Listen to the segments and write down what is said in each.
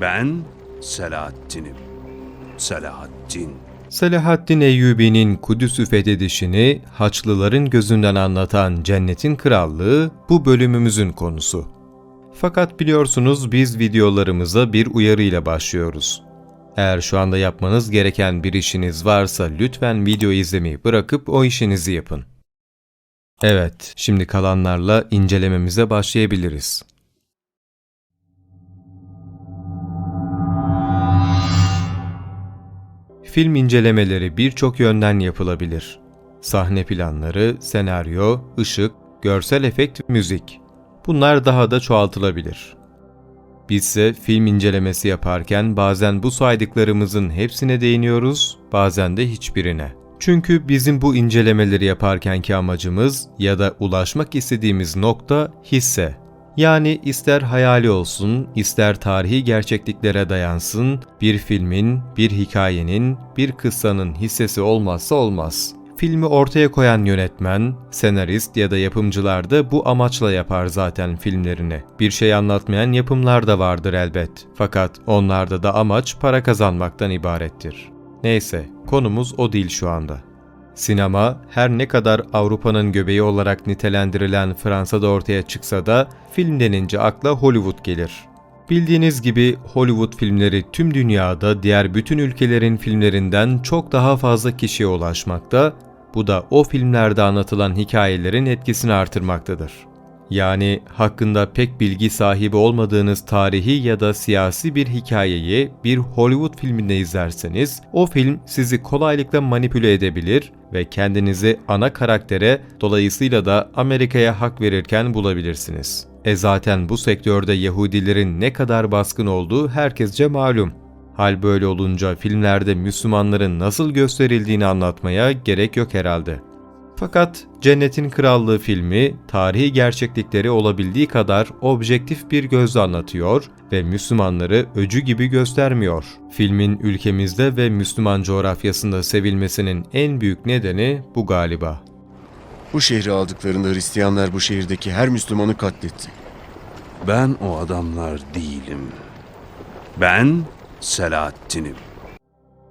Ben Selahattin'im. Selahattin. Selahaddin Eyyubi'nin Kudüs'ü fethedişini Haçlıların gözünden anlatan Cennetin Krallığı bu bölümümüzün konusu. Fakat biliyorsunuz biz videolarımıza bir uyarıyla başlıyoruz. Eğer şu anda yapmanız gereken bir işiniz varsa lütfen video izlemeyi bırakıp o işinizi yapın. Evet, şimdi kalanlarla incelememize başlayabiliriz. Film incelemeleri birçok yönden yapılabilir. Sahne planları, senaryo, ışık, görsel efekt, müzik. Bunlar daha da çoğaltılabilir. Bizse film incelemesi yaparken bazen bu saydıklarımızın hepsine değiniyoruz, bazen de hiçbirine. Çünkü bizim bu incelemeleri yaparkenki amacımız ya da ulaşmak istediğimiz nokta hisse. Yani ister hayali olsun, ister tarihi gerçekliklere dayansın, bir filmin, bir hikayenin, bir kıssanın hissesi olmazsa olmaz. Filmi ortaya koyan yönetmen, senarist ya da yapımcılar da bu amaçla yapar zaten filmlerini. Bir şey anlatmayan yapımlar da vardır elbet. Fakat onlarda da amaç para kazanmaktan ibarettir. Neyse, konumuz o değil şu anda. Sinema her ne kadar Avrupa'nın göbeği olarak nitelendirilen Fransa'da ortaya çıksa da film denince akla Hollywood gelir. Bildiğiniz gibi Hollywood filmleri tüm dünyada diğer bütün ülkelerin filmlerinden çok daha fazla kişiye ulaşmakta, bu da o filmlerde anlatılan hikayelerin etkisini artırmaktadır. Yani hakkında pek bilgi sahibi olmadığınız tarihi ya da siyasi bir hikayeyi bir Hollywood filminde izlerseniz o film sizi kolaylıkla manipüle edebilir ve kendinizi ana karaktere dolayısıyla da Amerika'ya hak verirken bulabilirsiniz. E zaten bu sektörde Yahudilerin ne kadar baskın olduğu herkesce malum. Hal böyle olunca filmlerde Müslümanların nasıl gösterildiğini anlatmaya gerek yok herhalde. Fakat Cennetin Krallığı filmi tarihi gerçeklikleri olabildiği kadar objektif bir gözle anlatıyor ve Müslümanları öcü gibi göstermiyor. Filmin ülkemizde ve Müslüman coğrafyasında sevilmesinin en büyük nedeni bu galiba. Bu şehri aldıklarında Hristiyanlar bu şehirdeki her Müslümanı katletti. Ben o adamlar değilim. Ben Selahattin'im.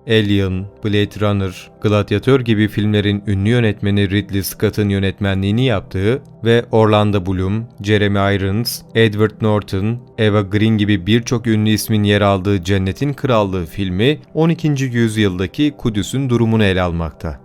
Alien, Blade Runner, Gladiator gibi filmlerin ünlü yönetmeni Ridley Scott'ın yönetmenliğini yaptığı ve Orlando Bloom, Jeremy Irons, Edward Norton, Eva Green gibi birçok ünlü ismin yer aldığı Cennetin Krallığı filmi 12. yüzyıldaki Kudüs'ün durumunu ele almakta.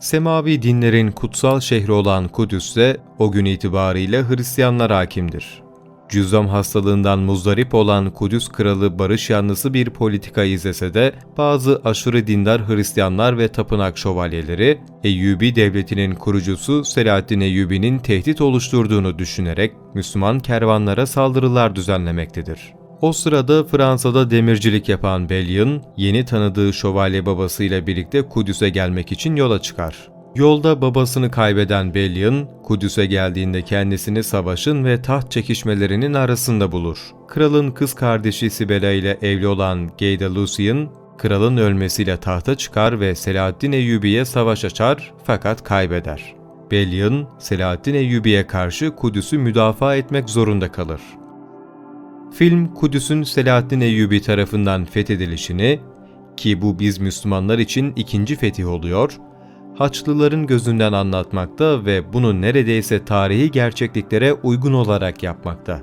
Semavi dinlerin kutsal şehri olan Kudüs'te o gün itibariyle Hristiyanlar hakimdir. Cüzzam hastalığından muzdarip olan Kudüs kralı barış yanlısı bir politika izlese de bazı aşırı dindar Hristiyanlar ve tapınak şövalyeleri Eyyubi devletinin kurucusu Selahaddin Eyyubi'nin tehdit oluşturduğunu düşünerek Müslüman kervanlara saldırılar düzenlemektedir. O sırada Fransa'da demircilik yapan Bellion, yeni tanıdığı şövalye babasıyla birlikte Kudüs'e gelmek için yola çıkar. Yolda babasını kaybeden Bellion, Kudüs'e geldiğinde kendisini savaşın ve taht çekişmelerinin arasında bulur. Kralın kız kardeşi Sibela ile evli olan Geyda Lucian, kralın ölmesiyle tahta çıkar ve Selahaddin Eyyubi'ye savaş açar fakat kaybeder. Bellion, Selahaddin Eyyubi'ye karşı Kudüs'ü müdafaa etmek zorunda kalır. Film Kudüs'ün Selahaddin Eyyubi tarafından fethedilişini ki bu biz Müslümanlar için ikinci fetih oluyor, Haçlıların gözünden anlatmakta ve bunu neredeyse tarihi gerçekliklere uygun olarak yapmakta.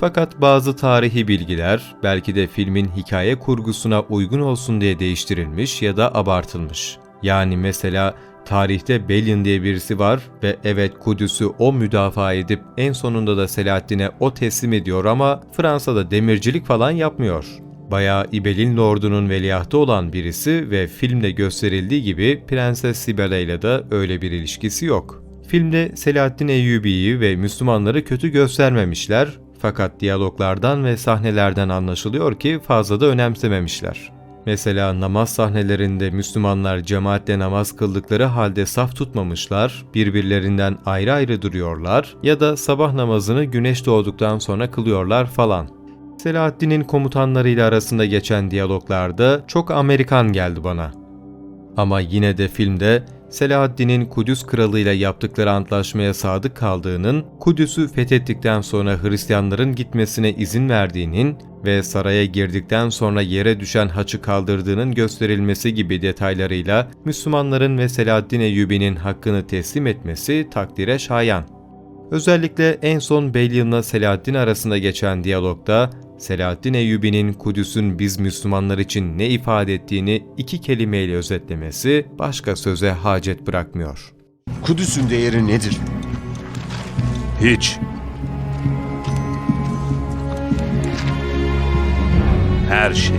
Fakat bazı tarihi bilgiler belki de filmin hikaye kurgusuna uygun olsun diye değiştirilmiş ya da abartılmış. Yani mesela tarihte Belin diye birisi var ve evet Kudüs'ü o müdafaa edip en sonunda da Selahaddin'e o teslim ediyor ama Fransa'da demircilik falan yapmıyor. Bayağı İbelin Lord'unun veliahtı olan birisi ve filmde gösterildiği gibi Prenses Sibela ile de öyle bir ilişkisi yok. Filmde Selahaddin Eyyubi'yi ve Müslümanları kötü göstermemişler fakat diyaloglardan ve sahnelerden anlaşılıyor ki fazla da önemsememişler. Mesela namaz sahnelerinde Müslümanlar cemaatle namaz kıldıkları halde saf tutmamışlar, birbirlerinden ayrı ayrı duruyorlar ya da sabah namazını güneş doğduktan sonra kılıyorlar falan. Selahaddin'in komutanlarıyla arasında geçen diyaloglarda çok Amerikan geldi bana. Ama yine de filmde Selahaddin'in Kudüs Kralı ile yaptıkları antlaşmaya sadık kaldığının, Kudüs'ü fethettikten sonra Hristiyanların gitmesine izin verdiğinin ve saraya girdikten sonra yere düşen haçı kaldırdığının gösterilmesi gibi detaylarıyla Müslümanların ve Selahaddin Eyyubi'nin hakkını teslim etmesi takdire şayan. Özellikle en son Belyin'le Selahaddin arasında geçen diyalogda Selahaddin Eyyubi'nin Kudüs'ün biz Müslümanlar için ne ifade ettiğini iki kelimeyle özetlemesi başka söze hacet bırakmıyor. Kudüs'ün değeri nedir? Hiç. Her şey.